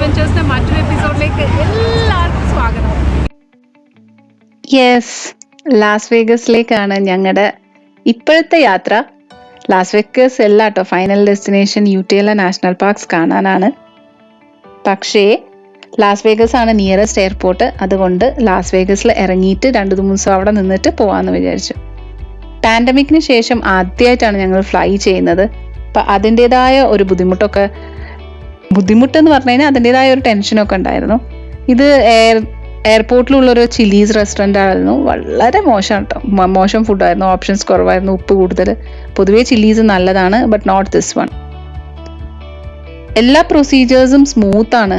അഡ്വഞ്ചേഴ്സിന്റെ മറ്റൊരു എപ്പിസോഡിലേക്ക് എല്ലാവർക്കും സ്വാഗതം. യെസ് ലാസ് വേഗസിലേക്കാണ് ഞങ്ങളുടെ ഇപ്പോഴത്തെ യാത്ര. ലാസ് വേഗസ് അല്ല കേട്ടോ ഫൈനൽ ഡെസ്റ്റിനേഷൻ യു ടി എല്ല നാഷണൽ പാർക്സ് കാണാനാണ്. പക്ഷേ ലാസ് വേഗസ് ആണ് നിയറസ്റ്റ് എയർപോർട്ട് അതുകൊണ്ട് ലാസ് വേഗസിൽ ഇറങ്ങിയിട്ട് രണ്ട് ദിവസം അവിടെ നിന്നിട്ട് പോകാമെന്ന് വിചാരിച്ചു. പാൻഡമിക്കിന് ശേഷം ആദ്യമായിട്ടാണ് ഞങ്ങൾ ഫ്ലൈ ചെയ്യുന്നത്. അപ്പം അതിന്റെതായ ഒരു ബുദ്ധിമുട്ടൊക്കെ ബുദ്ധിമുട്ടെന്ന് പറഞ്ഞു കഴിഞ്ഞാൽ അതിന്റെതായ ഒരു ടെൻഷനൊക്കെ ഉണ്ടായിരുന്നു. ഇത് എയർ എയർപോർട്ടിലുള്ളൊരു ചില്ലീസ് റെസ്റ്റോറന്റ് ആയിരുന്നു വളരെ മോശം കേട്ടോ മോശം ഫുഡായിരുന്നു. ഓപ്ഷൻസ് കുറവായിരുന്നു. ഉപ്പ് കൂടുതൽ. പൊതുവേ ചില്ലീസ് നല്ലതാണ് ബട്ട് നോട്ട് ദിസ് വൺ. എല്ലാ പ്രൊസീജിയേഴ്സും സ്മൂത്താണ്.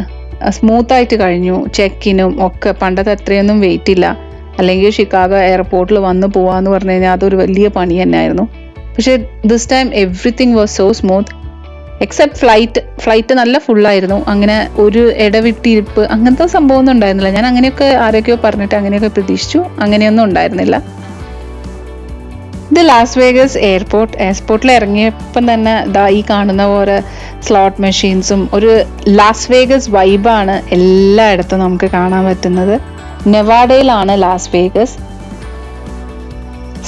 സ്മൂത്തായിട്ട് കഴിഞ്ഞു. ചെക്കിനും ഒക്കെ പണ്ടത്തെ അത്രയൊന്നും വെയിറ്റ് ഇല്ല അല്ലെങ്കിൽ ഷിക്കാഗോ എയർപോർട്ടിൽ വന്ന് പോവാന്ന് പറഞ്ഞു കഴിഞ്ഞാൽ അതൊരു വലിയ പണി തന്നെയായിരുന്നു. പക്ഷേ this time everything was so smooth except flight flight നല്ല ഫുള്ളായിരുന്നു അങ്ങനെ ഒരു ഇടവിട്ടിരിപ്പ് അങ്ങനത്തെ സംഭവമൊന്നും ഉണ്ടായിരുന്നില്ല. ഞാൻ അങ്ങനെയൊക്കെ ആരൊക്കെയോ പറഞ്ഞിട്ട് അങ്ങനെയൊക്കെ പ്രതീക്ഷിച്ചു. അങ്ങനെയൊന്നും ഉണ്ടായിരുന്നില്ല. ഇത് ലാസ് വേഗസ് എയർപോർട്ട് എയർപോർട്ടിൽ ഇറങ്ങിയപ്പം തന്നെ ദാ ഈ കാണുന്ന പോലെ സ്ലോട്ട് മെഷീൻസും ഒരു ലാസ് വേഗസ് വൈബാണ് എല്ലായിടത്തും നമുക്ക് കാണാൻ പറ്റുന്നത്. നെവാഡയിലാണ് ലാസ് വേഗസ്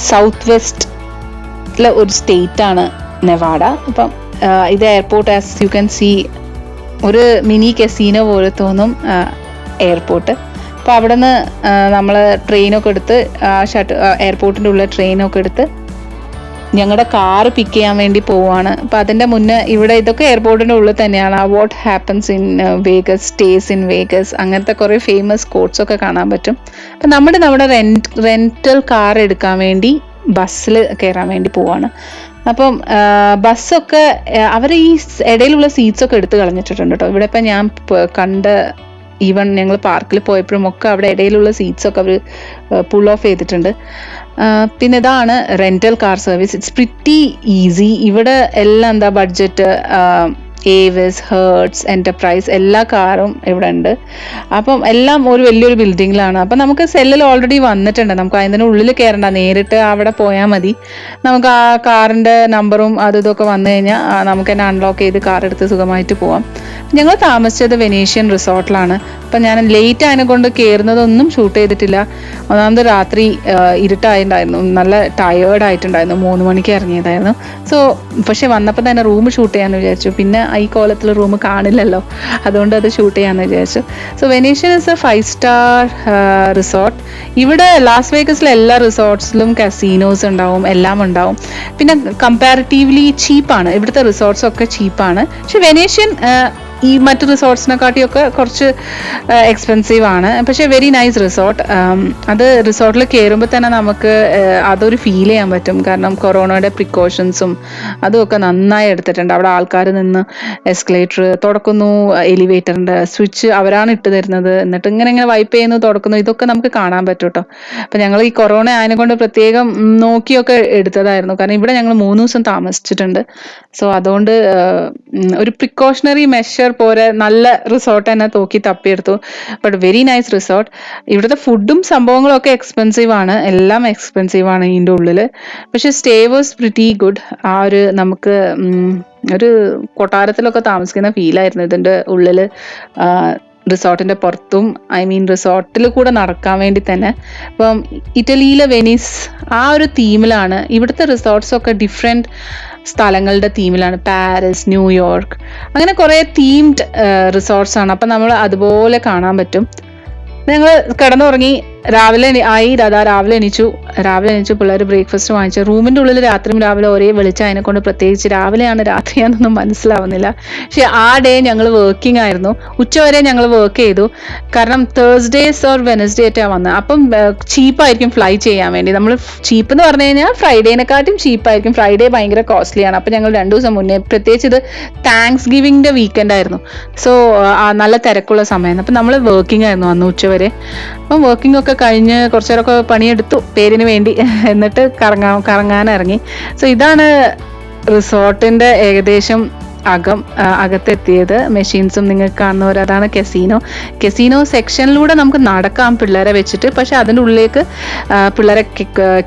സൗത്ത് വെസ്റ്റിലെ ഒരു സ്റ്റേറ്റാണ് നെവാഡ. അപ്പം ഇത് airport as you can see ഒരു മിനി കസീനോ പോലെ തോന്നും എയർപോർട്ട് അപ്പോൾ അവിടെ നിന്ന് നമ്മൾ ട്രെയിനൊക്കെ എടുത്ത് ഷട്ട് എയർപോർട്ടിന്റെ ഉള്ള ട്രെയിനൊക്കെ എടുത്ത് ഞങ്ങളുടെ കാർ പിക്ക് ചെയ്യാൻ വേണ്ടി പോവുകയാണ് അപ്പം അതിന്റെ മുന്നേ ഇവിടെ ഇതൊക്കെ എയർപോർട്ടിന്റെ ഉള്ളിൽ തന്നെയാണ്. ആ what happens in Vegas stays in Vegas അങ്ങനത്തെ കുറേ ഫേമസ് കോട്ട്സൊക്കെ കാണാൻ പറ്റും. അപ്പം നമ്മുടെ നമ്മുടെ റെൻ റെന്റൽ കാർ എടുക്കാൻ വേണ്ടി ബസ്സിൽ കയറാൻ വേണ്ടി പോവാണ്. അപ്പം ബസ്സൊക്കെ അവർ ഈ ഇടയിലുള്ള സീറ്റ്സൊക്കെ എടുത്ത് കളഞ്ഞിട്ടുണ്ട് കേട്ടോ ഇവിടെ ഇപ്പം ഞാൻ കണ്ട് ഈവൻ ഞങ്ങൾ പാർക്കിൽ പോയപ്പോഴും ഒക്കെ അവിടെ ഇടയിലുള്ള സീറ്റ്സ് ഒക്കെ അവർ പുൾ ഓഫ് ചെയ്തിട്ടുണ്ട്. പിന്നെ ഇതാണ് rental car service it's pretty easy ഇവിടെ എല്ലാം എന്താ ബഡ്ജറ്റ് ഏവിസ് ഹേർട്സ് എന്റർപ്രൈസ് എല്ലാ കാറും ഇവിടെ ഉണ്ട്. അപ്പം എല്ലാം ഒരു വലിയൊരു ബിൽഡിങ്ങിലാണ് അപ്പം നമുക്ക് സെല്ലിൽ ഓൾറെഡി വന്നിട്ടുണ്ട്. നമുക്ക് അതിന്റെ ഉള്ളിൽ കയറണ്ട. നേരിട്ട് അവിടെ പോയാൽ മതി. നമുക്ക് ആ കാറിന്റെ നമ്പറും അതും ഇതൊക്കെ വന്നു കഴിഞ്ഞാൽ നമുക്ക് തന്നെ അൺലോക്ക് ചെയ്ത് കാർ എടുത്ത് സുഖമായിട്ട് പോവാം. ഞങ്ങൾ താമസിച്ചത് വെനീഷ്യൻ റിസോർട്ടിലാണ് അപ്പം ഞാൻ ലേറ്റ് ആയതിനെ കൊണ്ട് കയറുന്നതൊന്നും ഷൂട്ട് ചെയ്തിട്ടില്ല. ഒന്നാമത് രാത്രി ഇരുട്ടായിട്ടുണ്ടായിരുന്നു. നല്ല ടയേർഡ് ആയിട്ടുണ്ടായിരുന്നു. മൂന്ന് മണിക്ക് ഇറങ്ങിയതായിരുന്നു. സോ പക്ഷെ വന്നപ്പോൾ തന്നെ റൂം ഷൂട്ട് ചെയ്യാമെന്ന് വിചാരിച്ചു. പിന്നെ ഈ കോലത്തിൽ റൂം കാണില്ലല്ലോ. അതുകൊണ്ട് അത് ഷൂട്ട് ചെയ്യാമെന്ന് വിചാരിച്ചു. So Venetian is a five star resort ഇവിടെ ലാസ് വേഗസിലെ എല്ലാ റിസോർട്ട്സിലും കസീനോസ് ഉണ്ടാവും. എല്ലാം ഉണ്ടാവും. പിന്നെ കമ്പാരിറ്റീവ്ലി ചീപ്പാണ് ഇവിടുത്തെ റിസോർട്ട്സ് ഒക്കെ ചീപ്പാണ് പക്ഷെ വെനേഷ്യൻ ഈ മറ്റു റിസോർട്ട്സിനെക്കാട്ടിയൊക്കെ കുറച്ച് എക്സ്പെൻസീവ് ആണ്. പക്ഷേ വെരി നൈസ് റിസോർട്ട് അത് റിസോർട്ടിൽ കയറുമ്പോൾ തന്നെ നമുക്ക് അതൊരു ഫീൽ ചെയ്യാൻ പറ്റും. കാരണം കൊറോണയുടെ പ്രിക്കോഷൻസും അതുമൊക്കെ നന്നായി എടുത്തിട്ടുണ്ട്. അവിടെ ആൾക്കാർ നിന്ന് എസ്കലേറ്റർ തുടക്കുന്നു എലിവേറ്ററിന്റെ സ്വിച്ച് അവരാണ് ഇട്ട് തരുന്നത്. എന്നിട്ട് ഇങ്ങനെ ഇങ്ങനെ വൈപ്പ് ചെയ്യുന്നു തുടക്കുന്നു. ഇതൊക്കെ നമുക്ക് കാണാൻ പറ്റും കേട്ടോ അപ്പം ഞങ്ങൾ ഈ കൊറോണ ആയതിനെ കൊണ്ട് പ്രത്യേകം നോക്കിയൊക്കെ എടുത്തതായിരുന്നു. കാരണം ഇവിടെ ഞങ്ങൾ മൂന്ന് ദിവസം താമസിച്ചിട്ടുണ്ട്. സോ അതുകൊണ്ട് ഒരു പ്രിക്കോഷണറി മെഷർ പോലെ നല്ല റിസോർട്ട് തന്നെ തൂക്കി തപ്പിയെടുത്തു. ബട്ട് വെരി നൈസ് റിസോർട്ട് ഇവിടുത്തെ ഫുഡും സംഭവങ്ങളും ഒക്കെ എക്സ്പെൻസീവ് ആണ്. എല്ലാം എക്സ്പെൻസീവ് ആണ് ഇതിന്റെ ഉള്ളിൽ പക്ഷെ സ്റ്റേ വാസ് പ്രിറ്റി ഗുഡ് ആ ഒരു നമുക്ക് ഒരു കൊട്ടാരത്തിലൊക്കെ താമസിക്കുന്ന ഫീലായിരുന്നു ഇതിന്റെ ഉള്ളിൽ റിസോർട്ടിന്റെ പുറത്തും ഐ മീൻ റിസോർട്ടിൽ കൂടെ നടക്കാൻ വേണ്ടി തന്നെ. ഇപ്പം ഇറ്റലിയിലെ വെനീസ് ആ ഒരു തീമിലാണ് ഇവിടുത്തെ റിസോർട്ട്സ് ഒക്കെ ഡിഫറെന്റ് സ്ഥലങ്ങളുടെ തീമിലാണ് പാരീസ് ന്യൂയോർക്ക് അങ്ങനെ കുറേ തീംഡ് റിസോർട്ട്സ് ആണ്. അപ്പം നമ്മൾ അതുപോലെ കാണാൻ പറ്റും. ഞങ്ങൾ കിടന്നുറങ്ങി രാവിലെ ആയി ദാദാ രാവിലെ എണീച്ചു. രാവിലെ എണീച്ചു പിള്ളേർ ബ്രേക്ക്ഫാസ്റ്റ് വാങ്ങിച്ചു. റൂമിന്റെ ഉള്ളിൽ രാത്രിയും രാവിലെ ഒരേ വെളിച്ചം അതിനെ കൊണ്ട് പ്രത്യേകിച്ച് രാവിലെയാണ് രാത്രിയാണെന്നൊന്നും മനസ്സിലാവുന്നില്ല. പക്ഷെ ആ ഡേ ഞങ്ങൾ വർക്കിംഗ് ആയിരുന്നു. ഉച്ചവരെ ഞങ്ങൾ വർക്ക് ചെയ്തു. കാരണം തേഴ്സ്ഡേസ് ഓർ വെനസ്ഡേ ആയിട്ടാണ് വന്നത്. അപ്പം ചീപ്പായിരിക്കും ഫ്ലൈ ചെയ്യാൻ വേണ്ടി. നമ്മൾ ചീപ്പ് എന്ന് പറഞ്ഞു കഴിഞ്ഞാൽ ഫ്രൈഡേനെക്കാട്ടും ചീപ്പായിരിക്കും ഫ്രൈഡേ ഭയങ്കര കോസ്റ്റ്ലിയാണ് അപ്പം ഞങ്ങൾ രണ്ടു ദിവസം മുന്നേ പ്രത്യേകിച്ച് ഇത് താങ്ക്സ് ഗിവിങ്ങിന്റെ വീക്കെൻഡ് ആയിരുന്നു സോ നല്ല തിരക്കുള്ള സമയമായിരുന്നു. അപ്പം നമ്മൾ വർക്കിംഗ് ആയിരുന്നു അന്ന് ഉച്ചവരെ അപ്പം വർക്കിംഗ് ഒക്കെ കഴിഞ്ഞ് കുറച്ചു നേരമൊക്കെ പണിയെടുത്തു പേരിന് വേണ്ടി. എന്നിട്ട് കറങ്ങാൻ ഇറങ്ങി. സോ ഇതാണ് റിസോർട്ടിന്റെ ഏകദേശം അകം അകത്തെത്തിയത് മെഷീൻസും നിങ്ങൾക്ക് പോലെ അതാണ് കെസീനോ കെസീനോ സെക്ഷനിലൂടെ നമുക്ക് നടക്കാം പിള്ളേരെ വെച്ചിട്ട് പക്ഷെ അതിന്റെ ഉള്ളിലേക്ക് പിള്ളേരെ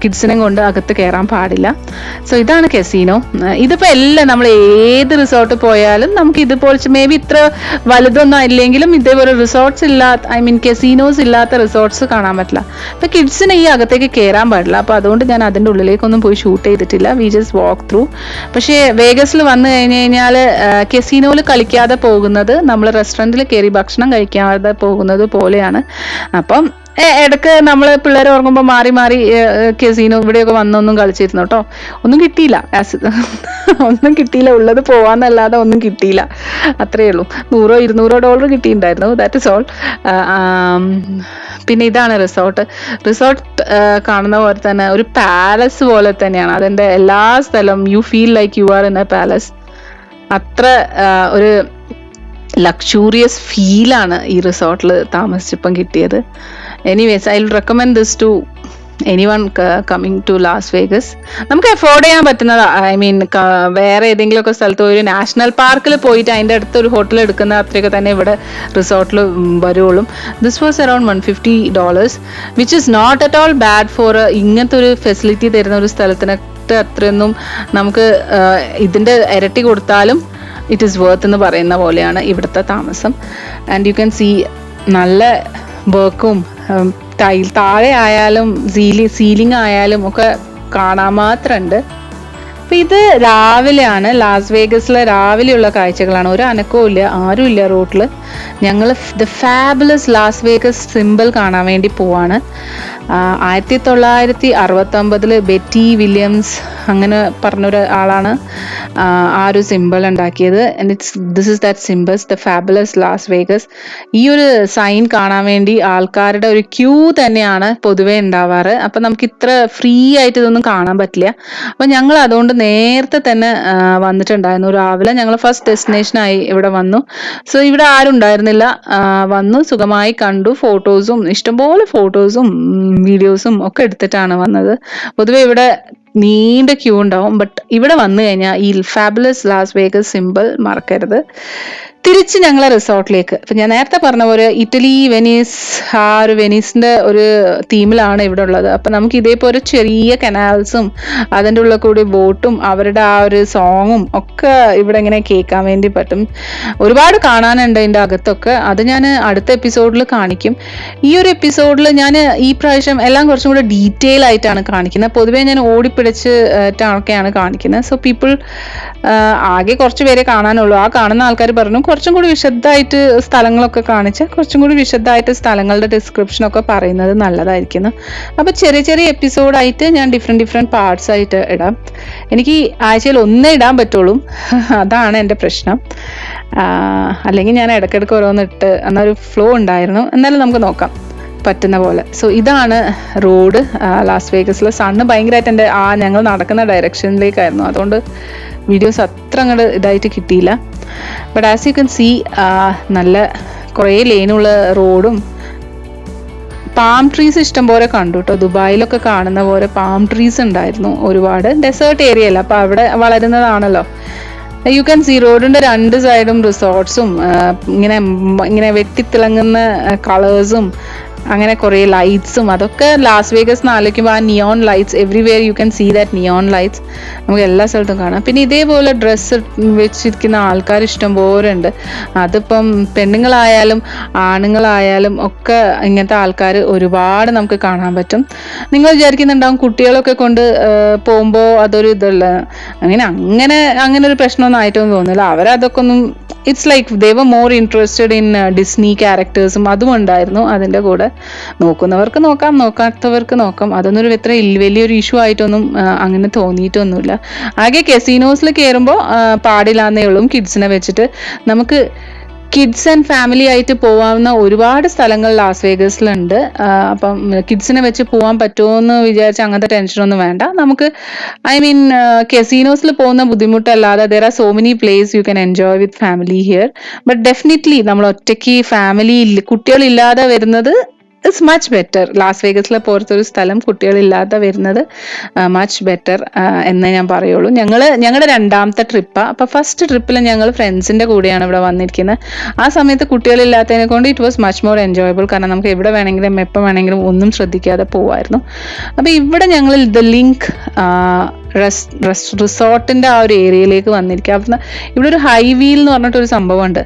കിഡ്സിനെ കൊണ്ട് അകത്ത് കയറാൻ പാടില്ല. സോ ഇതാണ് കെസീനോ ഇതിപ്പോൾ എല്ലാം നമ്മൾ ഏത് റിസോർട്ട് പോയാലും നമുക്ക് ഇതുപോലെ മേ ബി ഇത്ര വലുതൊന്നും ഇല്ലെങ്കിലും ഇതേപോലെ റിസോർട്ട്സ് ഇല്ലാത്ത ഐ മീൻ കെസീനോസ് ഇല്ലാത്ത റിസോർട്ട്സ് കാണാൻ പറ്റില്ല. അപ്പോൾ കിഡ്സിനെ ഈ അകത്തേക്ക് കയറാൻ പാടില്ല. അപ്പോൾ അതുകൊണ്ട് ഞാൻ അതിന്റെ ഉള്ളിലേക്കൊന്നും പോയി ഷൂട്ട് ചെയ്തിട്ടില്ല. വി ജസ്റ്റ് വാക്ക് ത്രൂ പക്ഷേ വേഗസിൽ വന്നു കഴിഞ്ഞ് കഴിഞ്ഞാൽ കെസീനോയിൽ കളിക്കാതെ പോകുന്നത് നമ്മൾ റെസ്റ്റോറന്റിൽ കയറി ഭക്ഷണം കഴിക്കാതെ പോകുന്നത് പോലെയാണ്. അപ്പം ഇടയ്ക്ക് നമ്മൾ പിള്ളേർ ഉറങ്ങുമ്പോൾ മാറി മാറി കെസീനോ ഇവിടെയൊക്കെ വന്നൊന്നും കളിച്ചിരുന്നു കേട്ടോ ഒന്നും കിട്ടിയില്ല. ഒന്നും കിട്ടിയില്ല. ഉള്ളത് പോവാന്നല്ലാതെ ഒന്നും കിട്ടിയില്ല. അത്രയേ ഉള്ളൂ. നൂറോ ഇരുന്നൂറോ ഡോളർ കിട്ടിയിട്ടുണ്ടായിരുന്നു. ദാറ്റ് ഇസ് ഓൾ പിന്നെ ഇതാണ് റിസോർട്ട് റിസോർട്ട് കാണുന്ന പോലെ തന്നെ ഒരു പാലസ് പോലെ തന്നെയാണ്. അതിന്റെ എല്ലാ സ്ഥലവും you feel like you are in a palace അത്ര ഒരു ലക്ഷൂറിയസ് ഫീലാണ് ഈ റിസോർട്ടിൽ താമസിച്ചപ്പം കിട്ടിയത്. Anyways I will recommend this to anyone coming to Las Vegas നമുക്ക് അഫോർഡ് ചെയ്യാൻ പറ്റുന്നത് ഐ മീൻ വേറെ ഏതെങ്കിലുമൊക്കെ സ്ഥലത്ത് ഒരു നാഷണൽ പാർക്കിൽ പോയിട്ട് അതിന്റെ അടുത്ത് ഒരു ഹോട്ടൽ എടുക്കുന്ന അത്രയൊക്കെ തന്നെ ഇവിടെ റിസോർട്ടിൽ വരുള്ളൂ this was around one fifty dollars which is not at all bad for ഇങ്ങനത്തെ ഒരു ഫെസിലിറ്റി തരുന്ന ഒരു സ്ഥലത്തിനൊക്കെ അത്രയൊന്നും നമുക്ക് ഇതിന്റെ ഇരട്ടി കൊടുത്താലും ഇറ്റ് ഈസ് വർത്ത് എന്ന് പറയുന്ന പോലെയാണ് ഇവിടുത്തെ താമസം. ആൻഡ് യു ക്യാൻ സീ നല്ല വർക്കും ടൈൽ താഴെ ആയാലും സീലി സീലിംഗ് ആയാലും ഒക്കെ കാണാൻ മാത്രമുണ്ട്. അപ്പൊ ഇത് രാവിലെയാണ് ലാസ് വേഗസിലെ രാവിലെയുള്ള കാഴ്ചകളാണ്. ഒരു അനക്കവും ഇല്ല ആരും ഇല്ല റോട്ടിൽ ഞങ്ങൾ the fabulous Las Vegas symbol കാണാൻ വേണ്ടി പോവാണ്. ആയിരത്തി തൊള്ളായിരത്തി അറുപത്തൊമ്പതിൽ ബെറ്റി വില്യംസ് അങ്ങനെ പറഞ്ഞൊരു ആളാണ്. ആ, ഒരു സിമ്പിൾ ഉണ്ടാക്കിയത്. It's this is that symbols the fabulous Las Vegas ഈ ഒരു സൈൻ കാണാൻ വേണ്ടി ആൾക്കാരുടെ ഒരു ക്യൂ തന്നെയാണ് പൊതുവെ ഉണ്ടാവാറ്. അപ്പം നമുക്ക് ഇത്ര ഫ്രീ ആയിട്ട് ഇതൊന്നും കാണാൻ പറ്റില്ല. അപ്പം ഞങ്ങൾ അതുകൊണ്ട് നേരത്തെ തന്നെ വന്നിട്ടുണ്ടായിരുന്നു. രാവിലെ ഞങ്ങൾ ഫസ്റ്റ് ഡെസ്റ്റിനേഷനായി ഇവിടെ വന്നു. സോ ഇവിടെ ആരും ഉണ്ടായിരുന്നില്ല. വന്നു സുഖമായി കണ്ടു. ഫോട്ടോസും ഇഷ്ടംപോലെ ഫോട്ടോസും വീഡിയോസും ഒക്കെ എടുത്തിട്ടാണ് വന്നത്. പൊതുവെ ഇവിടെ നീണ്ട ക്യൂ ഉണ്ടാവും. ബട്ട് ഇവിടെ വന്നു കഴിഞ്ഞാൽ ഈ ഫാബുലസ് ലാസ് വേഗസ് സിമ്പിൾ മറക്കരുത്. തിരിച്ച് ഞങ്ങളെ റിസോർട്ടിലേക്ക്. ഇപ്പൊ ഞാൻ നേരത്തെ പറഞ്ഞ പോലെ ഇറ്റലി വെനീസ് ആ ഒരു വെനീസിന്റെ ഒരു തീമിലാണ് ഇവിടെ ഉള്ളത്. അപ്പൊ നമുക്ക് ഇതേപോലെ ചെറിയ കനാൽസും അതിന്റെ ഉള്ളിൽ കൂടി ബോട്ടും അവരുടെ ആ ഒരു സോങ്ങും ഒക്കെ ഇവിടെ ഇങ്ങനെ കേൾക്കാൻ വേണ്ടി പറ്റും. ഒരുപാട് കാണാനുണ്ട് ഇതിന്റെ അകത്തൊക്കെ. അത് ഞാൻ അടുത്ത എപ്പിസോഡിൽ കാണിക്കും. ഈ ഒരു എപ്പിസോഡിൽ ഞാൻ ഈ പ്രാവശ്യം എല്ലാം കുറച്ചും കൂടെ ഡീറ്റെയിൽ ആയിട്ടാണ് കാണിക്കുന്നത്. പൊതുവേ ഞാൻ ഓടിപ്പിടിച്ച് ഒക്കെയാണ് കാണിക്കുന്നത്. സോ പീപ്പിൾ ആകെ കുറച്ച് പേരെ കാണാനുള്ളൂ. ആ കാണുന്ന ആൾക്കാർ പറഞ്ഞു കുറച്ചും കൂടി വിശദമായിട്ട് സ്ഥലങ്ങളൊക്കെ കാണിച്ച് കുറച്ചും കൂടി വിശദമായിട്ട് സ്ഥലങ്ങളുടെ ഡിസ്ക്രിപ്ഷൻ ഒക്കെ പറയുന്നത് നല്ലതായിരിക്കുന്നു. അപ്പോൾ ചെറിയ ചെറിയ എപ്പിസോഡായിട്ട് ഞാൻ ഡിഫറെന്റ് ഡിഫറെന്റ് പാർട്സ് ആയിട്ട് ഇടാം. എനിക്ക് ആഴ്ചയിൽ ഒന്നേ ഇടാൻ പറ്റുള്ളൂ. അതാണ് എന്റെ പ്രശ്നം. അല്ലെങ്കിൽ ഞാൻ ഇടയ്ക്കിടയ്ക്ക് ഓരോന്ന് ഇട്ട് എന്നൊരു ഫ്ലോ ഉണ്ടായിരുന്നു. എന്നാലും നമുക്ക് നോക്കാം. പറ്റുന്ന പോലെ. സോ ഇതാണ് റോഡ് ലാസ് വേഗസിലെ സണ്ണ് ഭയങ്കരമായിട്ട് എന്റെ ആ ഞങ്ങൾ നടക്കുന്ന ഡയറക്ഷനിലേക്കായിരുന്നു അതുകൊണ്ട് വീഡിയോസ് അത്ര അങ്ങോട്ട് ഇതായിട്ട് കിട്ടിയില്ല. But as you can see നല്ല കുറേ ലെയിനുള്ള റോഡും പാം ട്രീസ് ഇഷ്ടം പോലെ കണ്ടു കേട്ടോ ദുബായിലൊക്കെ കാണുന്ന പോലെ പാം ട്രീസ് ഉണ്ടായിരുന്നു ഒരുപാട്. ഡെസേർട്ട് ഏരിയ അല്ല അപ്പോൾ അവിടെ വളരുന്നതാണല്ലോ. യു ക്യാൻ സീ റോഡിന്റെ രണ്ട് സൈഡും റിസോർട്ട്സും ഇങ്ങനെ ഇങ്ങനെ വെട്ടിത്തിളങ്ങുന്ന കളേഴ്സും അങ്ങനെ കുറേ ലൈറ്റ്സും അതൊക്കെ ലാസ് വേഗസ് എന്ന് ആലോചിക്കുമ്പോൾ ആ neon lights everywhere you can see that neon lights നമുക്ക് എല്ലാ സ്ഥലത്തും കാണാം. പിന്നെ ഇതേപോലെ ഡ്രസ്സ് വെച്ചിരിക്കുന്ന ആൾക്കാർ ഇഷ്ടംപോലെ ഉണ്ട്. അതിപ്പം പെണ്ണുങ്ങളായാലും ആണുങ്ങളായാലും ഒക്കെ ഇങ്ങനത്തെ ആൾക്കാർ ഒരുപാട് നമുക്ക് കാണാൻ പറ്റും. നിങ്ങൾ വിചാരിക്കുന്നുണ്ടാവും കുട്ടികളൊക്കെ കൊണ്ട് പോകുമ്പോൾ അതൊരു ഇതല്ല? അങ്ങനെ അങ്ങനെ അങ്ങനെ ഒരു പ്രശ്നമൊന്നും ആയിട്ടൊന്നും തോന്നുന്നില്ല. അവരതൊക്കെ ഒന്നും it's like they're more interested in Disney ക്യാരക്ടേഴ്സും അതും ഉണ്ടായിരുന്നു അതിന്റെ കൂടെ. നോക്കുന്നവർക്ക് നോക്കാം നോക്കാത്തവർക്ക് നോക്കാം. അതൊന്നും ഒരു ഇത്ര വലിയൊരു ഇഷ്യൂ ആയിട്ടൊന്നും അങ്ങനെ തോന്നിയിട്ടൊന്നുമില്ല. ആകെ കെസീനോസിൽ കയറുമ്പോൾ പാടില്ലാന്നേ ഉള്ളൂ. കിഡ്സിനെ വെച്ചിട്ട് നമുക്ക് കിഡ്സ് ആൻഡ് ഫാമിലി ആയിട്ട് പോവാവുന്ന ഒരുപാട് സ്ഥലങ്ങൾ ലാസ് വേഗസിലുണ്ട് അപ്പം കിഡ്സിനെ വെച്ച് പോകാൻ പറ്റുമോ എന്ന് വിചാരിച്ച് അങ്ങനത്തെ ടെൻഷനൊന്നും വേണ്ട. നമുക്ക് ഐ മീൻ കെസീനോസിൽ പോകുന്ന ബുദ്ധിമുട്ടല്ലാതെ there are so many place you can enjoy with family here but definitely നമ്മൾ ഒറ്റയ്ക്ക് ഫാമിലി കുട്ടികളില്ലാതെ വരുന്നത് ഇറ്റ്സ് മച്ച് ബെറ്റർ ലാസ് വേഗസിലെ പോലത്തെ ഒരു സ്ഥലം കുട്ടികളില്ലാതെ വരുന്നത് മച്ച് ബെറ്റർ എന്നേ ഞാൻ പറയുള്ളൂ. ഞങ്ങൾ ഞങ്ങളുടെ രണ്ടാമത്തെ ട്രിപ്പാണ് അപ്പോൾ ഫസ്റ്റ് ട്രിപ്പിൽ ഞങ്ങൾ ഫ്രണ്ട്സിന്റെ കൂടെയാണ് ഇവിടെ വന്നിരിക്കുന്നത്. ആ സമയത്ത് കുട്ടികളില്ലാത്തതിനെ കൊണ്ട് it was much more enjoyable കാരണം നമുക്ക് എവിടെ വേണമെങ്കിലും എപ്പോൾ വേണമെങ്കിലും ഒന്നും ശ്രദ്ധിക്കാതെ പോവായിരുന്നു. അപ്പോൾ ഇവിടെ ഞങ്ങൾ ദ ലിങ്ക് റിസോർട്ടിന്റെ ആ ഒരു ഏരിയയിലേക്ക് വന്നിരിക്കുക. അവിടുന്ന് ഇവിടെ ഒരു ഹൈ വീൽ എന്ന് പറഞ്ഞിട്ടൊരു സംഭവമുണ്ട്.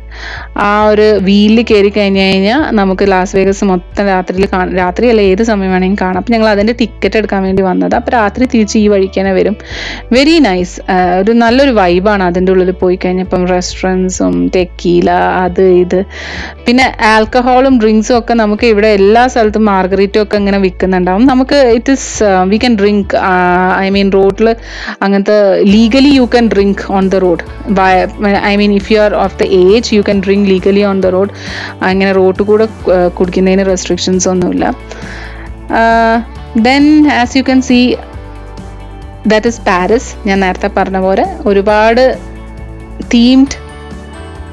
ആ ഒരു വീലിൽ കയറി കഴിഞ്ഞ് കഴിഞ്ഞാൽ നമുക്ക് ലാസ് വേഗസ് മൊത്തം രാത്രിയിൽ കാണാം രാത്രി അല്ല ഏത് സമയം വേണമെങ്കിലും കാണാം. അപ്പം ഞങ്ങൾ അതിന്റെ ടിക്കറ്റ് എടുക്കാൻ വേണ്ടി വന്നത്. അപ്പോൾ രാത്രി തിരിച്ച് ഈ വഴിക്ക് തന്നെ വരും. വെരി നൈസ് ഒരു നല്ലൊരു വൈബാണ് അതിന്റെ ഉള്ളിൽ പോയി കഴിഞ്ഞപ്പം റെസ്റ്റോറൻസും ടെക്കീല അത് ഇത്. പിന്നെ ആൽക്കഹോളും ഡ്രിങ്ക്സും ഒക്കെ നമുക്ക് ഇവിടെ എല്ലാ സ്ഥലത്തും മാർഗറീറ്റും ഒക്കെ ഇങ്ങനെ വിൽക്കുന്നുണ്ടാവും നമുക്ക് it is we can drink I mean റോഡിൽ അങ്ങനത്തെ legally you can drink on the road I mean if you are of the age you can drink legally on the road അങ്ങനെ റോഡ് കൂടെ കുടിക്കുന്നതിന് റെസ്ട്രിക്ഷൻസ് ഒന്നുമില്ല. Then as you can see that is Paris ഞാൻ നേരത്തെ പറഞ്ഞ പോലെ ഒരുപാട് themed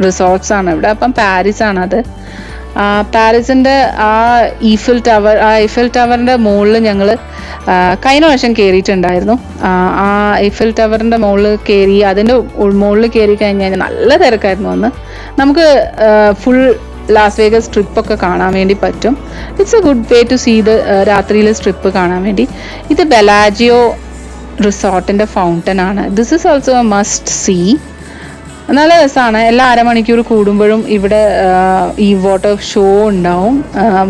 resorts ആണ് ഇവിടെ. അപ്പം പാരീസ് ആണത്. പാരീസിന്റെ ആ ഈഫിൽ ടവർ ആ ഈഫിൽ ടവറിന്റെ മുകളിൽ ഞങ്ങൾ കഴിഞ്ഞ വർഷം കയറിയിട്ടുണ്ടായിരുന്നു ആ, ഈഫിൽ ടവറിന്റെ മുകളിൽ കയറി അതിന്റെ മുകളിൽ കയറി കഴിഞ്ഞ് കഴിഞ്ഞാൽ നല്ല തിരക്കായിരുന്നു അന്ന്. നമുക്ക് ഫുൾ ലാസ് വേഗസ് ട്രിപ്പൊക്കെ കാണാൻ വേണ്ടി പറ്റും. It's a good way to see the രാത്രിയിലെ സ്ട്രിപ്പ് കാണാൻ വേണ്ടി. ഇത് ബെലാജിയോ റിസോർട്ടിന്റെ ഫൗണ്ടൻ ആണ്. This is also a must see നല്ല രസമാണ് എല്ലാ അരമണിക്കൂർ കൂടുമ്പോഴും ഇവിടെ ഈ വാട്ടർ ഷോ ഉണ്ടാവും.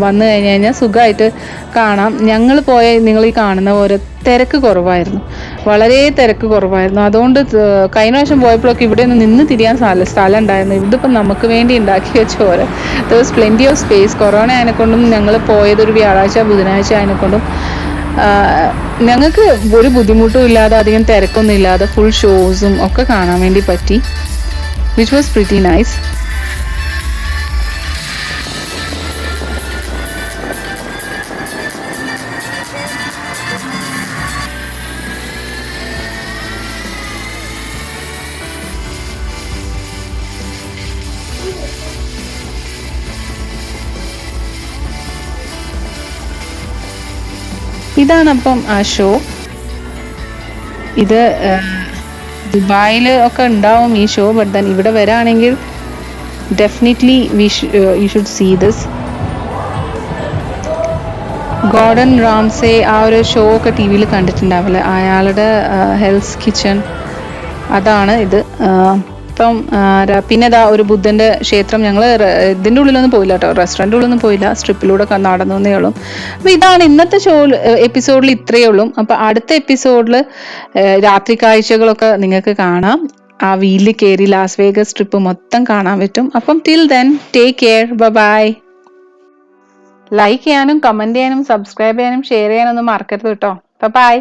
വന്നു കഴിഞ്ഞ് കഴിഞ്ഞാൽ സുഖമായിട്ട് കാണാം. ഞങ്ങൾ പോയ നിങ്ങൾ ഈ കാണുന്ന പോലെ തിരക്ക് കുറവായിരുന്നു. വളരെ തിരക്ക് കുറവായിരുന്നു. അതുകൊണ്ട് കഴിഞ്ഞ പ്രാവശ്യം പോയപ്പോഴൊക്കെ ഇവിടെ ഒന്ന് നിന്ന് തിരിയാൻ സ്ഥലം സ്ഥലം ഉണ്ടായിരുന്നു ഇതിപ്പം നമുക്ക് വേണ്ടി ഉണ്ടാക്കി വെച്ച പോലെ. This was plenty of space corona കൊണ്ടും ഞങ്ങൾ പോയതൊരു വ്യാഴാഴ്ച ബുധനാഴ്ച അതിനെക്കൊണ്ടും ഞങ്ങൾക്ക് ഒരു ബുദ്ധിമുട്ടും ഇല്ലാതെ അധികം തിരക്കൊന്നും ഇല്ലാതെ ഫുൾ ഷോസും ഒക്കെ കാണാൻ വേണ്ടി പറ്റി. Which was pretty nice. ഇതാണ് അപ്പം ആ ഷോ ഇത് ദുബായിൽ ഒക്കെ ഉണ്ടാവും ഈ ഷോ ബട്ട് ദൻ ഇവിടെ വരാണെങ്കിൽ definitely we you should see this Gordon Ramsay ആ ഒരു ഷോ ഒക്കെ ടി വിയിൽ കണ്ടിട്ടുണ്ടാവില്ല? അയാളുടെ ഹെൽസ് കിച്ചൺ അതാണ് ഇത്. ആ, ഇപ്പം പിന്നെ ഇതാ ഒരു ബുദ്ധന്റെ ക്ഷേത്രം ഞങ്ങൾ ഇതിന്റെ ഉള്ളിലൊന്നും പോയില്ല കേട്ടോ റെസ്റ്റോറന്റ് ഉള്ളിലൊന്നും പോയില്ല. സ്ട്രിപ്പിലൂടെ നടന്നേ ഉള്ളൂ. അപ്പോൾ ഇതാണ് ഇന്നത്തെ ഷോ എപ്പിസോഡിൽ ഇത്രയേ ഉള്ളൂ. അപ്പോൾ അടുത്ത എപ്പിസോഡിൽ രാത്രി കാഴ്ചകളൊക്കെ നിങ്ങൾക്ക് കാണാം. ആ വീലിൽ കയറി ലാസ് വേഗസ് ട്രിപ്പ് മൊത്തം കാണാൻ പറ്റും. അപ്പം till then take care. Bye like ചെയ്യാനും കമന്റ് ചെയ്യാനും സബ്സ്ക്രൈബ് ചെയ്യാനും ഷെയർ ചെയ്യാനൊന്നും മറക്കരുത് കേട്ടോ ബൈ.